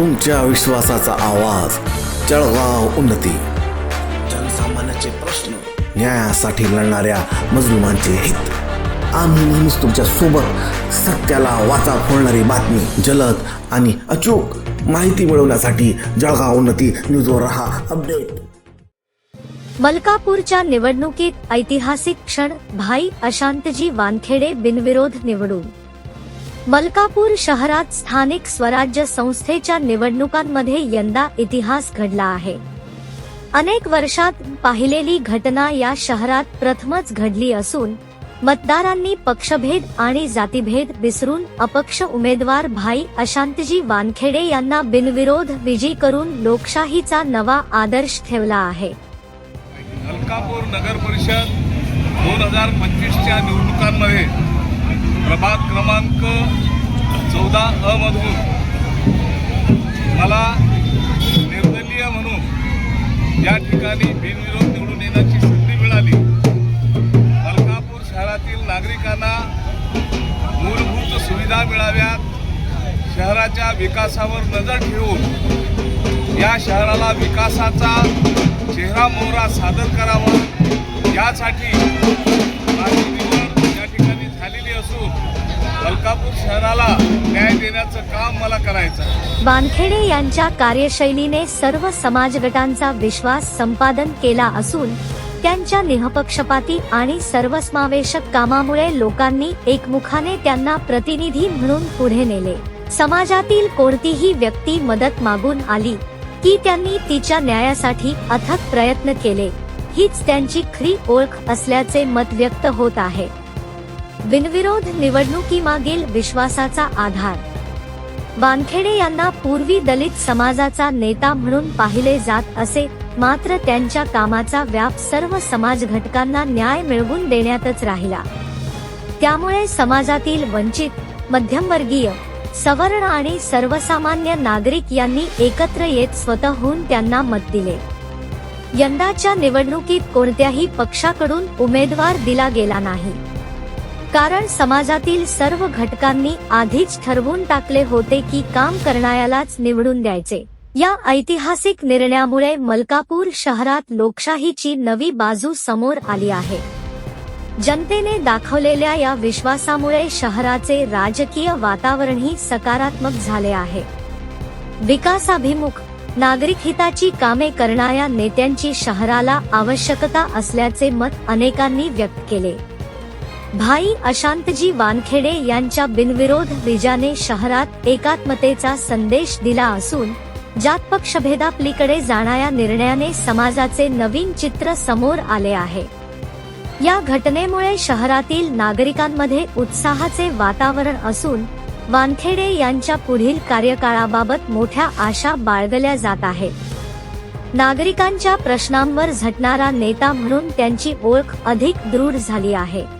तुमच्या विश्वासाचा आवाज. जळगाव उन्नती. जनसामान्याचे प्रश्न. न्यायासाठी लढणाऱ्या मजलुमांचे हित. आम्ही नेहमीच तुमच्यासोबत सत्याला वाचा फोडणारी बातमी जलद आणि अचूक माहिती मिळवण्यासाठी जळगाव उन्नती न्यूजवर रहा अपडेट. मलकापूरच्या निवडणुकीत ऐतिहासिक क्षण भाई अशांतजी वानखेडे बिनविरोध निवडून. मलकापूर शहरात स्थानिक स्वराज्य संस्थेच्या निवडणुकांमध्ये यंदा इतिहास घडला आहे. अनेक वर्षात पाहिलेली घटना या शहरात प्रथमच घडली असून मतदारांनी पक्षभेद आणि जातीभेद विसरून अपक्ष उमेदवार भाई अशांतजी वानखेडे यांना बिनविरोध विजयी करून लोकशाहीचा नवा आदर्श ठेवला आहे. मलकापूर नगर परिषद दोन हजार पंचवीसच्या निवडणुकांमध्ये प्रभाग क्रमांक चौदा अमधून मला निर्दलीय म्हणून या ठिकाणी बिनविरोध निवडून येण्याची संधी मिळाली. मलकापूर शहरातील नागरिकांना मूलभूत सुविधा मिळाव्यात. शहराच्या विकासावर नजर ठेवून या शहराला विकासाचा चेहरा मोहरा सादर करावा. यासाठी माझी निवड या ठिकाणी झालेली असून मलकापूर शहराला न्याय देण्याचं काम मला करायचं वानखेडे यांच्या कार्यशैलीने सर्व समाज गटांचा विश्वास संपादन केला असून त्यांच्या निहपक्षपाती आणि सर्वसमावेशक कामामुळे लोकांनी एकमुखाने त्यांना प्रतिनिधी म्हणून पुढे नेले. समाजातील कोणतीही व्यक्ती मदत मागून आली की त्यांनी तिच्या न्यायासाठी अथक प्रयत्न केले हीच त्यांची खरी ओळख असल्याचे मत व्यक्त होत आहे. बिनविरोध निवडणुकीमागील विश्वासाचा आधार. वानखेडे यांना पूर्वी दलित समाजाचा नेता म्हणून पाहिले जात असे मात्र त्यांच्या कामाचा व्याप सर्व समाज घटकांना न्याय मिळवून देण्यातच राहिला. त्यामुळे समाजातील वंचित मध्यमवर्गीय सवर्ण आणि सर्वसामान्य नागरिक यांनी एकत्र येत स्वतःहून त्यांना मत दिले. यंदाच्या निवडणुकीत कोणत्याही पक्षाकडून उमेदवार दिला गेला नाही. कारण समाजातील सर्व घटकांनी आधीच ठरवून टाकले होते की काम करणाऱ्यालाच निवडून द्यायचे. या ऐतिहासिक निर्णयामुळे मलकापूर शहरात लोकशाहीची नवी बाजू समोर आली आहे. जनतेने दाखवलेल्या या विश्वासामुळे शहराचे राजकीय वातावरणही सकारात्मक झाले आहे. विकासाभिमुख नागरिक हिताची कामे करणाऱ्या नेत्यांची शहराला आवश्यकता असल्याचे मत अनेकांनी व्यक्त केले. भाई अशांतजी वानखेडे यांच्या बिनविरोध विजाने शहरात एकात्मतेचा संदेश दिला असून जात पक्षभेदापलीकडे जाणाऱ्या निर्णयाने समाजाचे नवीन चित्र समोर आले आहे. या घटनेमुळे शहरातील नागरिकांमध्ये उत्साहाचे वातावरण असून वानखेडे यांच्या पुढील कार्यकाळाबाबत मोठ्या आशा बाळगल्या जात आहेत. नागरिकांच्या प्रश्नांवर झटणारा नेता म्हणून त्यांची ओळख अधिक दृढ झाली आहे.